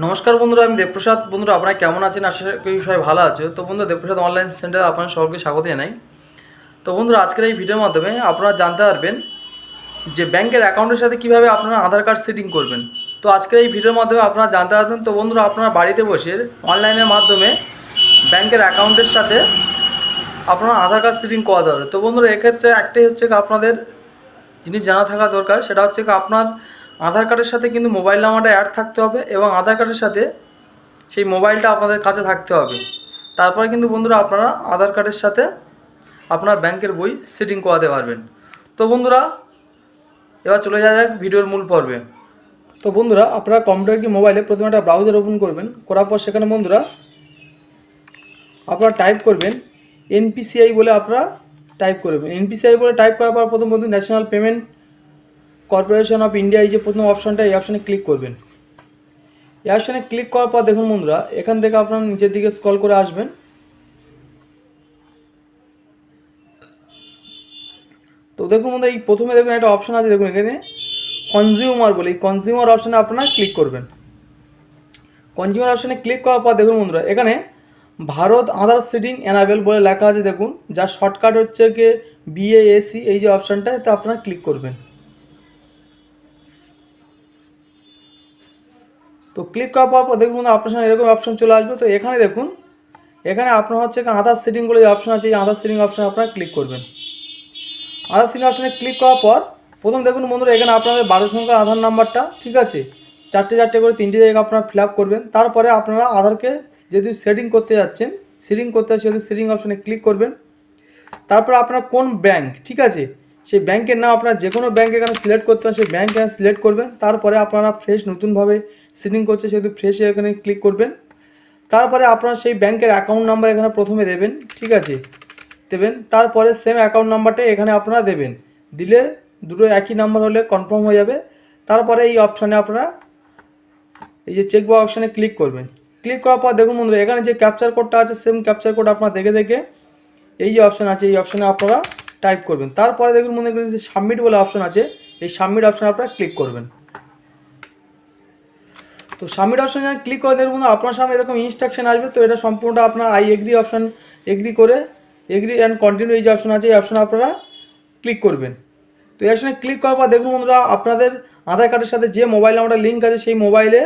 নমস্কার বন্ধুরা, আমি দেবপ্রসাদ। বন্ধুরা, আপনারা কেমন আছেন? আশা করি সবাই ভালো আছে। তো বন্ধুরা, দেবপ্রসাদ অনলাইন সেন্টারে আপনার সকলকে স্বাগত জানাই। তো বন্ধুরা, আজকের এই ভিডিওর মাধ্যমে আপনারা জানতে পারবেন যে ব্যাংকের অ্যাকাউন্টের সাথে কীভাবে আপনারা আধার কার্ড সেটিং করবেন। তো আজকের এই ভিডিওর মাধ্যমে আপনারা জানতে পারবেন, তো বন্ধুরা, আপনারা বাড়িতে বসে অনলাইনের মাধ্যমে ব্যাংকের অ্যাকাউন্টের সাথে আপনারা আধার কার্ড সেটিং করাতে হবে তো বন্ধুরা, এক্ষেত্রে একটাই হচ্ছে আপনাদের, জিনিস জানা থাকা দরকার, সেটা হচ্ছে আপনার আধার কার্ডের সাথে কিন্তু মোবাইল নাম্বারটা অ্যাড থাকতে হবে এবং আধার কার্ডের সাথে সেই মোবাইলটা আপনাদের কাছে থাকতে হবে। তারপরে কিন্তু বন্ধুরা আপনারা আধার কার্ডের সাথে আপনার ব্যাংকের বই সেটিং করাতে পারবেন। তো বন্ধুরা, এবার চলে যাওয়া যাক ভিডিওর মূল পর্বে। তো বন্ধুরা, আপনারা কম্পিউটার কি মোবাইলে প্রথমে একটা ব্রাউজার ওপেন করবেন, করার পর সেখানে বন্ধুরা আপনারা টাইপ করবেন এনপিসিআই বলে আপনারা টাইপ করবেন। এনপিসিআই বলে টাইপ করার পর প্রথম বন্ধু National Payment Corporation of India এই যে প্রথম অপশনটা এই অপশানে ক্লিক করবেন। এই অপশানে ক্লিক করার পর দেখুন বন্ধুরা, এখান থেকে আপনারা নিচের দিকে স্ক্রল করে আসবেন। তো দেখুন বন্ধুরা, এই প্রথমে দেখুন একটা অপশন আছে, দেখুন এখানে। কনজিউমার বলে, এই কনজিউমার অপশানে আপনারা ক্লিক করবেন। কনজিউমার অপশানে ক্লিক করার পর দেখুন বন্ধুরা, এখানে ভারত আধার সিটিং অ্যানাবেল বলে লেখা আছে, দেখুন। যার শর্টকাট হচ্ছে কি বিএএসি এই যে অপশানটা এতে আপনারা ক্লিক করবেন। তো ক্লিক করার পর দেখুন আপনার এরকম অপশন চলে আসবে। তো এখানে দেখুন, এখানে আপনার হচ্ছে আধার সেটিং বলে যে অপশন আছে, এই আধার সেটিং অপশানে আপনারা ক্লিক করবেন। আধার সেটিং অপশানে ক্লিক করার পর, প্রথম দেখুন বন্ধুরা, এখানে আপনাদের বারো সংখ্যার আধার নাম্বারটা ঠিক আছে? চারটে চারটে করে তিনটে জায়গা আপনারা ফিল করবেন। তারপরে আপনারা আধারকে যদি সেটিং করতে যাচ্ছেন সেটিং করতে যাচ্ছেন সেটিং অপশানে ক্লিক করবেন। তারপর আপনার কোন ব্যাংক ঠিক আছে? সেই ব্যাংকের নাম আপনার যে কোনো ব্যাংক এখানে সিলেক্ট করতে পারেন, সেই ব্যাংক এখানে সিলেক্ট করবেন, তারপরে আপনারা ফ্রেশ নতুনভাবে সেটিং করছে, সেহেতু ফ্রেশ এখানে ক্লিক করবেন। তারপরে আপনার সেই ব্যাংকের অ্যাকাউন্ট নাম্বার এখানে প্রথমে দেবেন, ঠিক আছে? দেবেন, তারপরে সেম অ্যাকাউন্ট নাম্বারটা এখানে আপনারা দেবেন। দিলে দুটো একই নাম্বার হলে কনফার্ম হয়ে যাবে। তারপরে এই অপশানে আপনারা এই যে চেক বক্স অপশানে ক্লিক করবেন। ক্লিক করার পর দেখুন বন্ধুরা, এখানে যে ক্যাপচার কোডটা আছে সেম ক্যাপচার কোড আপনারা দেখে দেখে এই যে অপশান আছে, এই অপশানে আপনারা টাইপ করবেন। তারপরে দেখুন মনে করেন যে সাবমিট বলে অপশান আছে। এই সাবমিট অপশানে আপনারা ক্লিক করবেন। তো সাবমিট অপশানে ক্লিক করে দেখুন আপনার সামনে এরকম ইনস্ট্রাকশন আসবে। তো এটা সম্পূর্ণটা আপনার আই এগ্রি অপশান এগ্রি করে এগ্রি অ্যান্ড কন্টিনিউ এই যে অপশান আছে, এই অপশানে আপনারা ক্লিক করবেন। তো এই অপশানে ক্লিক করার পর দেখুন বন্ধুরা, আপনাদের আধার কার্ডের সাথে যে মোবাইল নাম্বারটা লিঙ্ক আছে, সেই মোবাইলে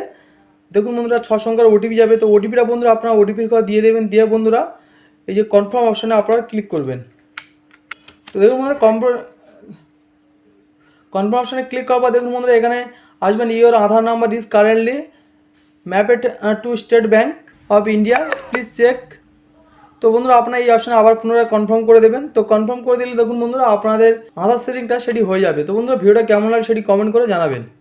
দেখুন বন্ধুরা, ছ সংখ্যার ওটিপি যাবে। তো ওটিপিটা বন্ধুরা, আপনারা ওটিপির কথা দিয়ে দেবেন। দিয়ে বন্ধুরা, এই যে কনফার্ম অপশানে আপনারা ক্লিক করবেন। দেখুন বন্ধুরা কনফার্ম অপশানে ক্লিক করার দেখুন বন্ধুরা, এখানে আসবেন your Aadhaar number is currently mapped to State Bank of India please check তো বন্ধুরা, আপনার এই অপশানে আবার পুনরায় কনফার্ম করে দেবেন। তো কনফার্ম করে দিলে দেখুন বন্ধুরা, আপনাদের আধার সেটিংটা সেটি হয়ে যাবে। তো বন্ধুরা, ভিডিওটা কেমন লাগে সেটি কমেন্ট করে জানাবেন।